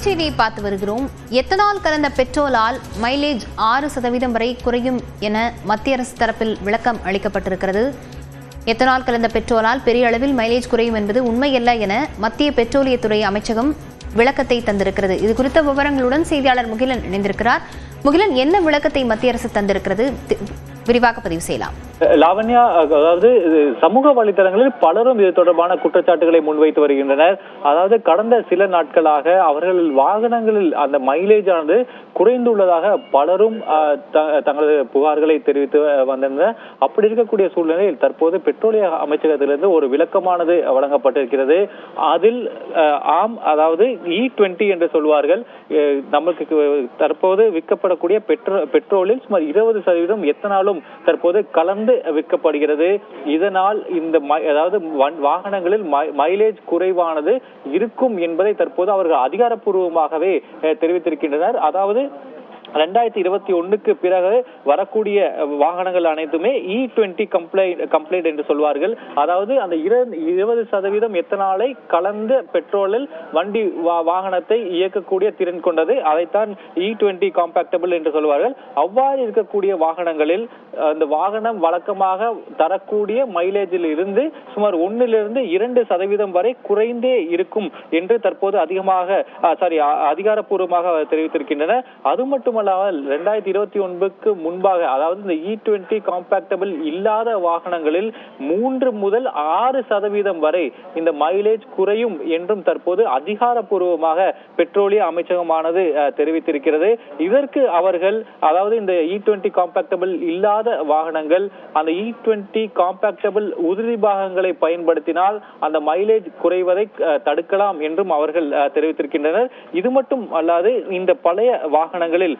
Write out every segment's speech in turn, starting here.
செய்தியை பார்த்து வருகிறோம். எத்தனால் கலந்த பெட்ரோலால் மைலேஜ் ஆறு சதவீதம் வரை குறையும் என மத்திய அரசு தரப்பில் விளக்கம் அளிக்கப்பட்டிருக்கிறது. எத்தனால் கலந்த பெட்ரோலால் பெரிய அளவில் மைலேஜ் குறையும் என்பது உண்மையல்ல என மத்திய பெட்ரோலியத்துறை அமைச்சகம் விளக்கத்தை தந்திருக்கிறது. இது குறித்த விவரங்களுடன் செய்தியாளர் முகிலன் இணைந்திருக்கிறார். முகிலன் என்ன விளக்கத்தை மத்திய அரசு தந்திருக்கிறது? விரிவாக பதிவு செய்யலாம். லாவண்யா அதாவது சமூக வலைதளங்களில் பலரும் இது தொடர்பான குற்றச்சாட்டுகளை முன்வைத்து வருகின்றனர். அதாவது கடந்த சில நாட்களாக அவர்கள் வாகனங்களில் அந்த மைலேஜ் ஆனது குறைந்துள்ளதாக பலரும் அஹ், த- தங்களது புகார்களை தெரிவித்து வந்திருந்தனர் அப்படி இருக்கக்கூடிய சூழ்நிலையில் தற்போது பெட்ரோலிய அமைச்சகத்திலிருந்து ஒரு விளக்கமானது வழங்கப்பட்டிருக்கிறது. அதில் ஆம் அதாவது e இ டுவெண்ட்டி என்று சொல்வார்கள். அஹ், நமக்கு தற்போது விற்கப்படக்கூடிய பெட்ரோ பெட்ரோலில் சுமார் இருபது சதவீதம் எத்தனாலும் தற்போது கலந்து விற்கப்படுகிறது. இதனால் இந்த அதாவது வாகனங்களில் மைலேஜ் குறைவானது இருக்கும் என்பதை தற்போது அவர்கள் அதிகாரப்பூர்வமாகவே தெரிவித்திருக்கின்றனர். அதாவது ரெண்டாயிரத்தி இருபத்தி ஒண்ணுக்கு பிறகு வரக்கூடிய வாகனங்கள் அனைத்துமே இ டுவெண்ட்டி கம்ப்ளைண்ட் கம்ப்ளைண்ட் என்று சொல்வார்கள். அதாவது அந்த இருபது சதவீதம் எத்தனாலை கலந்த பெட்ரோலில் வண்டி வா- வாகனத்தை இயக்கக்கூடிய திறன் கொண்டது. அதைத்தான் இ டுவெண்ட்டி காம்பாக்டபிள் என்று சொல்வார்கள். அவ்வாறு இருக்கக்கூடிய வாகனங்களில் அந்த வாகனம் வழக்கமாக தரக்கூடிய மைலேஜில் இருந்து சுமார் ஒன்னிலிருந்து இரண்டு சதவீதம் வரை குறைந்தே இருக்கும் என்று தற்போது அதிகமாக சாரி அதிகாரப்பூர்வமாக தெரிவித்திருக்கின்றன. அது மட்டுமல்ல மட்டுமல்லாமல் ரெண்டாயிரத்தி இருபத்தி ஒன்பதுக்கு முன்பாக அதாவது இந்த இ டுவெண்ட்டி காம்பாக்டபிள் இல்லாத வாகனங்களில் மூன்று முதல் ஆறு சதவீதம் வரை இந்த மைலேஜ் குறையும் என்றும் தற்போது அதிகாரப்பூர்வமாக பெட்ரோலிய அமைச்சகமானது தெரிவித்திருக்கிறது. இதற்கு அவர்கள் அதாவது இந்த இ டுவெண்ட்டி காம்பாக்டபிள் இல்லாத வாகனங்கள் அந்த இ டுவெண்ட்டி காம்பாக்டபிள் உதிரி பாகங்களை பயன்படுத்தினால் அந்த மைலேஜ் குறைவதை தடுக்கலாம் என்றும் அவர்கள் தெரிவித்திருக்கின்றனர். இது மட்டும் அல்லாது இந்த பழைய வாகனங்களில்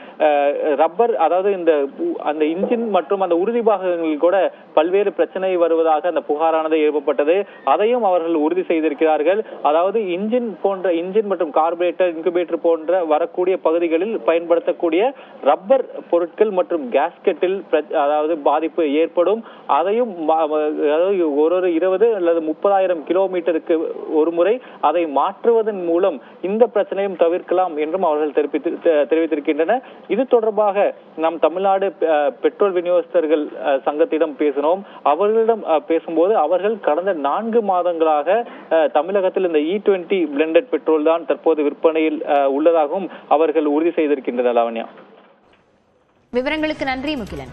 ரப்பர் அதாவது இந்த அந்த இன்ஜின் மற்றும் அந்த உறுதி பாகங்களில் கூட பல்வேறு பிரச்சனை வருவதாக அந்த புகாரானது எழுப்பப்பட்டது. அதையும் அவர்கள் உறுதி செய்திருக்கிறார்கள். அதாவது இன்ஜின் போன்ற இன்ஜின் மற்றும் கார்பரேட்டர் இன்குபேட்டர் போன்ற வரக்கூடிய பகுதிகளில் பயன்படுத்தக்கூடிய ரப்பர் பொருட்கள் மற்றும் கேஸ்கெட்டில் அதாவது பாதிப்பு ஏற்படும். அதையும் அதாவது ஒரு ஒரு இருபது அல்லது முப்பதாயிரம் கிலோமீட்டருக்கு ஒரு முறை அதை மாற்றுவதன் மூலம் இந்த பிரச்சனையும் தவிர்க்கலாம் என்றும் அவர்கள் தெரிவித்து தெ- தெரிவித்திருக்கின்றனர். இது தொடர்பாக நாம் தமிழ்நாடு பெட்ரோல் விநியோகஸ்தர்கள் அஹ், சங்கத்திடம் பேசினோம். அவர்களிடம் அஹ், பேசும்போது அவர்கள் கடந்த நான்கு மாதங்களாக அஹ், தமிழகத்தில் இந்த இ டுவெண்ட்டி பிளெண்டட் பெட்ரோல் தான் தற்போது விற்பனையில் அஹ், உள்ளதாகவும் அவர்கள் உறுதி செய்திருக்கின்றனர் லாவண்யா. விவரங்களுக்கு நன்றி முகிலன்.